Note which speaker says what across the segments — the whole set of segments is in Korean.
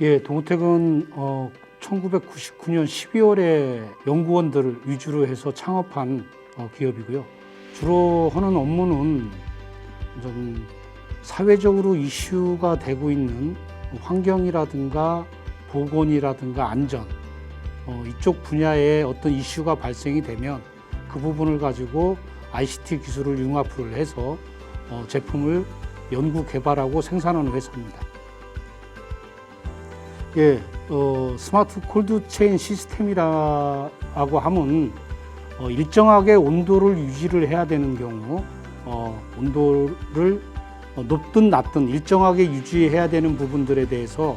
Speaker 1: 예, 동호택은 어, 1999년 12월에 연구원들을 위주로 해서 창업한 어, 기업이고요. 주로 하는 업무는 좀 사회적으로 이슈가 되고 있는 환경이라든가 보건이라든가 안전 어, 이쪽 분야에 어떤 이슈가 발생이 되면 그 부분을 가지고 ICT 기술을 융합을 해서 어, 제품을 연구 개발하고 생산하는 회사입니다. 예, 어, 스마트 콜드 체인 시스템이라고 하면 어, 일정하게 온도를 유지를 해야 되는 경우 어, 온도를 어, 높든 낮든 일정하게 유지해야 되는 부분들에 대해서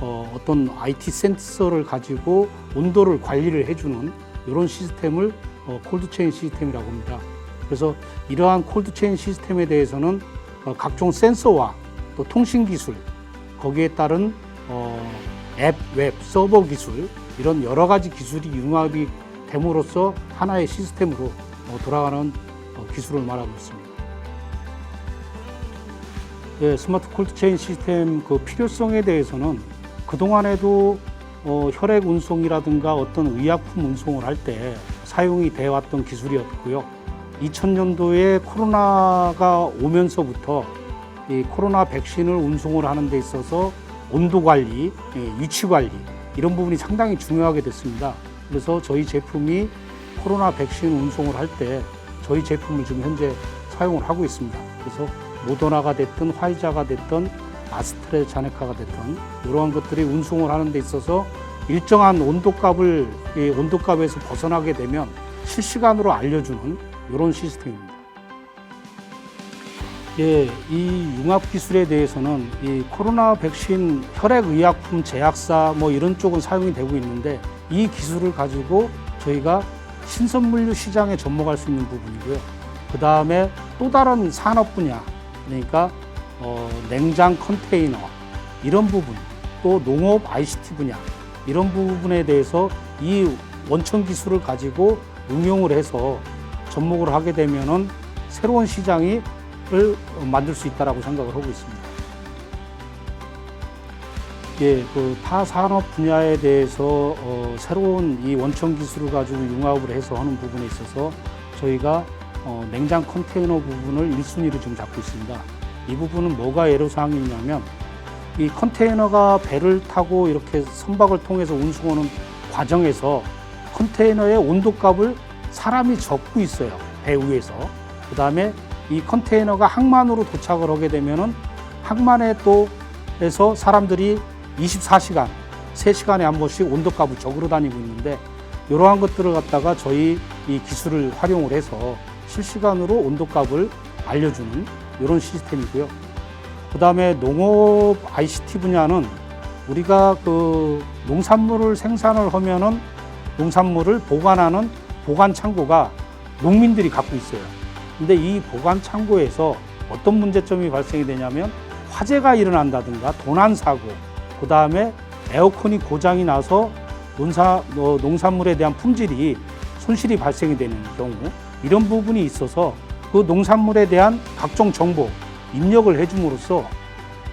Speaker 1: 어, 어떤 IT 센서를 가지고 온도를 관리를 해주는 이런 시스템을 어, 콜드 체인 시스템이라고 합니다. 그래서 이러한 콜드 체인 시스템에 대해서는 어, 각종 센서와 또 통신 기술 거기에 따른 어, 앱, 웹, 서버 기술 이런 여러 가지 기술이 융합이 됨으로써 하나의 시스템으로 어, 돌아가는 어, 기술을 말하고 있습니다. 예, 스마트 콜드 체인 시스템 그 필요성에 대해서는 그동안에도 어, 혈액 운송이라든가 어떤 의약품 운송을 할 때 사용이 되어 왔던 기술이었고요. 2000년도에 코로나가 오면서부터 이 코로나 백신을 운송을 하는 데 있어서 온도 관리, 예, 위치 관리 이런 부분이 상당히 중요하게 됐습니다. 그래서 저희 제품이 코로나 백신 운송을 할 때 저희 제품을 지금 현재 사용을 하고 있습니다. 그래서 모더나가 됐든 화이자가 됐든 아스트레자네카가 됐든 이러한 것들이 운송을 하는 데 있어서 일정한 온도값을 이 온도값에서 벗어나게 되면 실시간으로 알려주는 이런 시스템입니다. 예, 이 융합 기술에 대해서는 이 코로나 백신 혈액의약품 제약사 뭐 이런 쪽은 사용이 되고 있는데 이 기술을 가지고 저희가 신선물류 시장에 접목할 수 있는 부분이고요. 그 다음에 또 다른 산업 분야, 그러니까 어, 냉장 컨테이너 이런 부분, 또 농업 ICT 분야 이런 부분에 대해서 이 원천 기술을 가지고 응용을 해서 접목을 하게 되면은 새로운 시장이 을 만들 수 있다라고 생각을 하고 있습니다. 예, 그 타 산업 분야에 대해서 어, 새로운 이 원천 기술을 가지고 융합을 해서 하는 부분에 있어서 저희가 어, 냉장 컨테이너 부분을 1순위로 지금 잡고 있습니다. 이 부분은 뭐가 애로사항이 있냐면 이 컨테이너가 배를 타고 이렇게 선박을 통해서 운송하는 과정에서 컨테이너의 온도값을 사람이 적고 있어요. 배 위에서. 그 다음에 이 컨테이너가 항만으로 도착을 하게 되면은 항만에 또 해서 사람들이 24시간, 3시간에 한 번씩 온도값을 적으러 다니고 있는데 이러한 것들을 갖다가 저희 이 기술을 활용을 해서 실시간으로 온도값을 알려주는 이런 시스템이고요. 그 다음에 농업 ICT 분야는 우리가 그 농산물을 생산을 하면은 농산물을 보관하는 보관 창고가 농민들이 갖고 있어요. 근데 이 보관 창고에서 어떤 문제점이 발생이 되냐면 화재가 일어난다든가 도난 사고, 그 다음에 에어컨이 고장이 나서 논사, 어, 농산물에 대한 품질이 손실이 발생이 되는 경우 이런 부분이 있어서 그 농산물에 대한 각종 정보 입력을 해줌으로써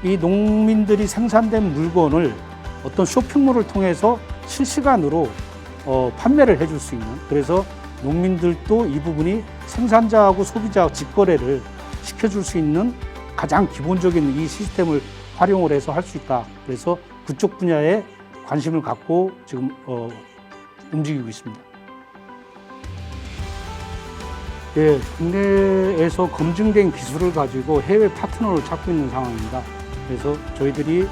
Speaker 1: 이 농민들이 생산된 물건을 어떤 쇼핑몰을 통해서 실시간으로 어, 판매를 해줄 수 있는 그래서 농민들도 이 부분이 생산자하고 소비자 직거래를 시켜줄 수 있는 가장 기본적인 이 시스템을 활용을 해서 할 수 있다. 그래서 그쪽 분야에 관심을 갖고 지금 어, 움직이고 있습니다. 예, 국내에서 검증된 기술을 가지고 해외 파트너를 찾고 있는 상황입니다. 그래서 저희들이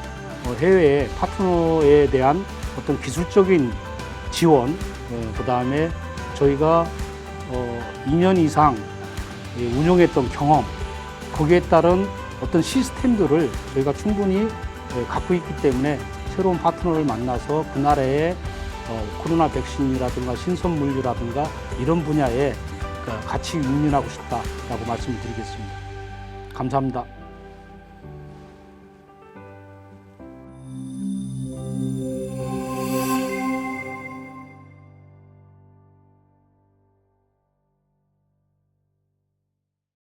Speaker 1: 어, 해외 파트너에 대한 어떤 기술적인 지원, 그 다음에 저희가 어, 2년 이상 예, 운영했던 경험, 거기에 따른 어떤 시스템들을 저희가 충분히 예, 갖고 있기 때문에 새로운 파트너를 만나서 그 나라의 어, 코로나 백신이라든가 신선 물류라든가 이런 분야에 그 같이 융연하고 싶다라고 말씀을 드리겠습니다. 감사합니다.